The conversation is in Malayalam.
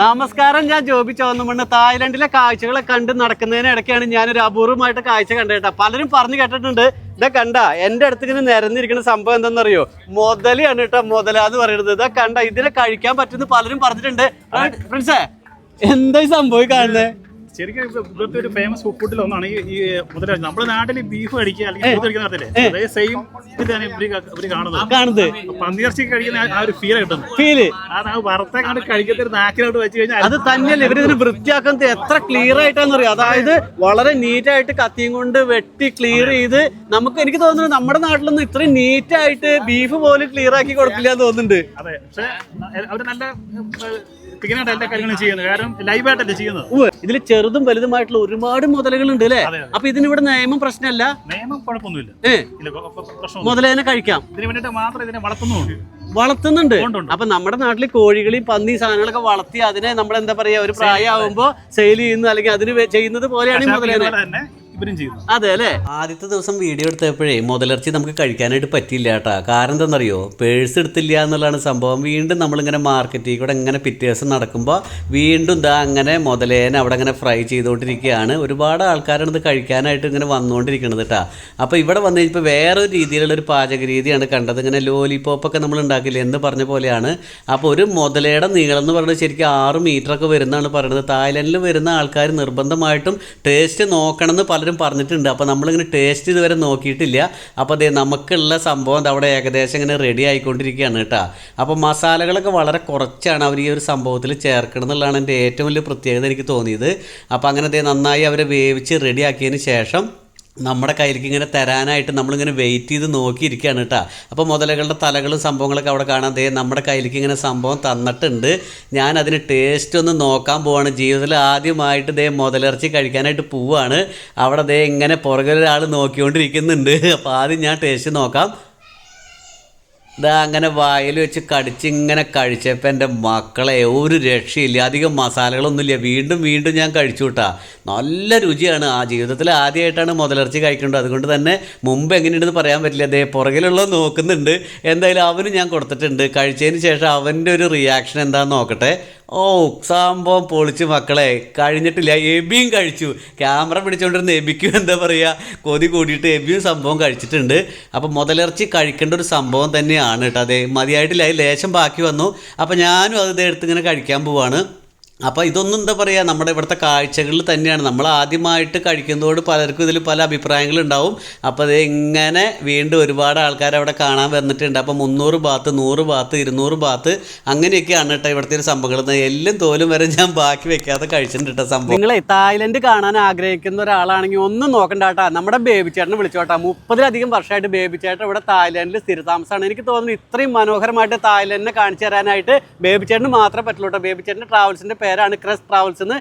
നമസ്കാരം ഞാൻ ജോബി ചോന്നമണ്ണ്. തായ്ലൻഡിലെ കാഴ്ചകളെ കണ്ട് നടക്കുന്നതിനിടയ്ക്കാണ് ഞാനൊരു അപൂർവമായിട്ട് കാഴ്ച കണ്ടേട്ട പലരും പറഞ്ഞു കേട്ടിട്ടുണ്ട് ഇതാ കണ്ട എന്റെ അടുത്ത് ഇങ്ങനെ നിരന്നിരിക്കുന്ന സംഭവം എന്താണെന്നറിയോ? മുതലാണ് കേട്ടോ മുതല എന്ന് പറയുന്നത്. ഇതാ കണ്ട ഇതിനെ കഴിക്കാൻ പറ്റുന്ന പലരും പറഞ്ഞിട്ടുണ്ട്. ഫ്രണ്ട്സേ എന്തായി ഈ സംഭവം കാണുന്നത്? ശരിക്കും ഇവിടുത്തെ ഒരു ഫേമസ് ഫുഡിൽ ഒന്നാണ് ഈ മുതലാളി. മുതല നമ്മുടെ നാട്ടിൽ ബീഫ് കഴിക്കുക അല്ലെങ്കിൽ പോത്ത് കഴിക്കുന്ന നടത്തില്ലേ അതേ സെയിം ഇതാണ് ഇവർ കാണുന്നത്. കാണുന്നത്. പന്നിയിറച്ചി കഴിക്കുന്ന ആ- ഒരു ഫീൽ കിട്ടുന്നത് ഫീൽ അത് ആ വറുത്തെ കണ്ട് കഴിക്കത്തെ നാക്കിലോട്ട് വെച്ച് കഴിഞ്ഞാൽ അത് തന്നെയല്ല ഇവരിതിന് വൃത്തിയാക്കുന്നത് എത്ര ക്ലിയർ ആയിട്ടാന്ന് അറിയാം അതായത് വളരെ നീറ്റ് ആയിട്ട് കത്തിയും കൊണ്ട് വെട്ടി ക്ലിയർ ചെയ്ത് നമുക്ക് എനിക്ക് തോന്നുന്നു നമ്മുടെ നാട്ടിലൊന്നും ഇത്രയും നീറ്റ് ആയിട്ട് ബീഫ് പോലും ക്ലിയർ ആക്കി കൊടുക്കില്ല എന്ന് തോന്നുന്നുണ്ട്. അതെ. പക്ഷെ അവർ നല്ല ക്ലീനായിട്ട് എല്ലാ കാര്യങ്ങളും ചെയ്യുന്നത്? കാരണം ലൈവായിട്ടല്ലേ ചെയ്യുന്നത്. ഇതിൽ ചെറുതും വലുതുമായിട്ടുള്ള ഒരുപാട് മുതലുകളുണ്ട് അല്ലേ. അപ്പൊ ഇതിനിവിടെ നിയമം പ്രശ്നമല്ല? നിയമം കുഴപ്പമൊന്നുമില്ല. മുതലേനെ കഴിക്കാം. ഇതിന് വേണ്ടിട്ട് മാത്രം ഇതിനെ വളർത്തുന്നുണ്ട്. വളർത്തുന്നുണ്ട്. അപ്പൊ നമ്മുടെ നാട്ടിൽ കോഴികളെയും പന്നി സാധനങ്ങളൊക്കെ വളർത്തി അതിനെ നമ്മൾ എന്താ പറയാ ഒരു പ്രായമാകുമ്പോ സെയിൽ ചെയ്യുന്ന അല്ലെങ്കിൽ അതിന് ചെയ്യുന്നത് പോലെയാണ് ഈ മുതലേനെ ഇവരും ചെയ്യുന്നു. അതെ അല്ലേ? ആദ്യത്തെ ദിവസം വീഡിയോ എടുത്തപ്പോഴേ മുതലിറച്ചി നമുക്ക് കഴിക്കാനായിട്ട് പറ്റില്ല കേട്ടാ. കാരണം എന്താണെന്നറിയോ? പേഴ്സ് എടുത്തില്ല എന്നുള്ളതാണ് സംഭവം. വീണ്ടും നമ്മളിങ്ങനെ മാർക്കറ്റിൽ കൂടെ ഇങ്ങനെ പിറ്റേ ദിവസം നടക്കുമ്പോൾ വീണ്ടും ഇതാ അങ്ങനെ മുതലേനെ അവിടെ അങ്ങനെ ഫ്രൈ ചെയ്തുകൊണ്ടിരിക്കുകയാണ്. ഒരുപാട് ആൾക്കാരാണ് ഇത് കഴിക്കാനായിട്ട് ഇങ്ങനെ വന്നുകൊണ്ടിരിക്കുന്നത് കേട്ടാ. അപ്പോൾ ഇവിടെ വന്നു കഴിഞ്ഞപ്പോൾ വേറൊരു രീതിയിലുള്ള ഒരു പാചക രീതിയാണ് കണ്ടത്. ഇങ്ങനെ ലോലിപോപ്പൊക്കെ നമ്മൾ ഉണ്ടാക്കില്ല എന്ന് പറഞ്ഞ പോലെയാണ്. അപ്പോൾ ഒരു മുതലയുടെ നീളം എന്ന് പറയുന്നത് ശരിക്കും ആറ് മീറ്ററൊക്കെ വരുന്നതാണ് പറയുന്നത്. തായ്ലൻഡിൽ വരുന്ന ആൾക്കാർ നിർബന്ധമായിട്ടും ടേസ്റ്റ് നോക്കണം എന്ന് പലരും പറഞ്ഞിട്ടുണ്ട്. അപ്പോൾ നമ്മളിങ്ങനെ ടേസ്റ്റ് ഇതുവരെ നോക്കിയിട്ടില്ല. അപ്പോൾ അതേ നമുക്കുള്ള സംഭവം അവിടെ ഏകദേശം ഇങ്ങനെ റെഡി ആയിക്കൊണ്ടിരിക്കുകയാണ് കേട്ടോ. അപ്പോൾ മസാലകളൊക്കെ വളരെ കുറച്ചാണ് അവർ ഈ ഒരു സംഭവത്തിൽ ചേർക്കണം എന്നുള്ളതാണ് എന്റെ ഏറ്റവും വലിയ പ്രത്യേകത എനിക്ക് തോന്നിയത്. അപ്പോൾ അങ്ങനെ ദേ നന്നായി അവരെ വേവിച്ച് റെഡിയാക്കിയതിന് ശേഷം നമ്മുടെ കയ്യിലേക്ക് ഇങ്ങനെ തരാനായിട്ട് നമ്മളിങ്ങനെ വെയിറ്റ് ചെയ്ത് നോക്കിയിരിക്കുകയാണ് കേട്ടോ അപ്പോൾ മുതലകളുടെ തലകളും സംഭവങ്ങളൊക്കെ അവിടെ കാണാൻ ദേ നമ്മുടെ കയ്യിലേക്ക് ഇങ്ങനെ സംഭവം തന്നിട്ടുണ്ട്. ഞാൻ അതിന് ടേസ്റ്റ് ഒന്ന് നോക്കാൻ പോവാണ്. ജീവിതത്തിൽ ആദ്യമായിട്ട് ദേ മുതലിറച്ചി കഴിക്കാനായിട്ട് പോവാണ്. അവിടെ ദേ ഇങ്ങനെ പുറകിലൊരാൾ നോക്കിക്കൊണ്ടിരിക്കുന്നുണ്ട്. അപ്പോൾ ആദ്യം ഞാൻ ടേസ്റ്റ് നോക്കാം. ഇതാ അങ്ങനെ വായിൽ വെച്ച് കടിച്ച് ഇങ്ങനെ കഴിച്ചപ്പോൾ എന്റെ മക്കളെ ഒരു രക്ഷയില്ല. അധികം മസാലകളൊന്നുമില്ല. വീണ്ടും വീണ്ടും ഞാൻ കഴിച്ചു കൂട്ടാ നല്ല രുചിയാണ് ആ ജീവിതത്തിൽ ആദ്യമായിട്ടാണ് മുതലർച്ചി കഴിക്കേണ്ടത്. അതുകൊണ്ട് തന്നെ മുമ്പ് എങ്ങനെയുണ്ടെന്ന് പറയാൻ പറ്റില്ല. അതേ പുറകിലുള്ളത് നോക്കുന്നുണ്ട്. എന്തായാലും അവന് ഞാൻ കൊടുത്തിട്ടുണ്ട്. കഴിച്ചതിന് ശേഷം അവന്റെ ഒരു റിയാക്ഷൻ എന്താണെന്ന് നോക്കട്ടെ. ഓ സംഭവം പൊളിച്ച് മക്കളെ കഴിഞ്ഞിട്ടില്ല എബിയും കഴിച്ചു. ക്യാമറ പിടിച്ചുകൊണ്ടിരുന്ന എബിക്കും എന്താ പറയുക കൊതി കൂടിയിട്ട് എബിയും സംഭവം കഴിച്ചിട്ടുണ്ട്. അപ്പോൾ മുതലിറച്ചി കഴിക്കേണ്ട ഒരു സംഭവം തന്നെയാണ് കേട്ടോ. അതെ മതിയായിട്ടില്ല ലേശം ബാക്കി വന്നു. അപ്പോൾ ഞാനും അത് ഇതെടുത്ത് ഇങ്ങനെ കഴിക്കാൻ പോവാണ്. അപ്പോൾ ഇതൊന്നും എന്താ പറയുക നമ്മുടെ ഇവിടുത്തെ കാഴ്ചകളിൽ തന്നെയാണ്. നമ്മൾ ആദ്യമായിട്ട് കഴിക്കുന്നതോട് പലർക്കും ഇതിൽ പല അഭിപ്രായങ്ങളുണ്ടാവും അപ്പോൾ അത് ഇങ്ങനെ വീണ്ടും ഒരുപാട് ആൾക്കാർ അവിടെ കാണാൻ വന്നിട്ടുണ്ട്. അപ്പോൾ മുന്നൂറ് ബാത്ത് നൂറ് ബാത്ത് ഇരുന്നൂറ് ബാത്ത് അങ്ങനെയൊക്കെയാണ് കേട്ടോ ഇവിടുത്തെ ഒരു സംഭവങ്ങൾ. എല്ലാം തോലും വരെ ഞാൻ ബാക്കി വെക്കാതെ കഴിച്ചിട്ടുണ്ട് കേട്ടോ സംഭവം. നിങ്ങളെ തായ്ലൻഡ് കാണാൻ ആഗ്രഹിക്കുന്ന ഒരാളാണെങ്കിൽ ഒന്നും നോക്കണ്ട കേട്ടോ. നമ്മുടെ ബേബി ചേട്ടനെ വിളിച്ചോട്ടാ മുപ്പതിലധികം വർഷമായിട്ട് ബേബി ചേട്ടൻ ഇവിടെ തായ്ലൻഡിൽ സ്ഥിരതാമസമാണ്. എനിക്ക് തോന്നുന്നു ഇത്രയും മനോഹരമായിട്ട് തായ്ലൻഡിനെ കാണിച്ചു തരാനായിട്ട് ബേബി ചേട്ടന് മാത്രമേ പറ്റുള്ളൂ കേട്ടോ. ബേബി ചേട്ടന്റെ ട്രാവൽസിന്റെ പേരാണ് ക്രസ് ട്രാവൽസ് എന്ന്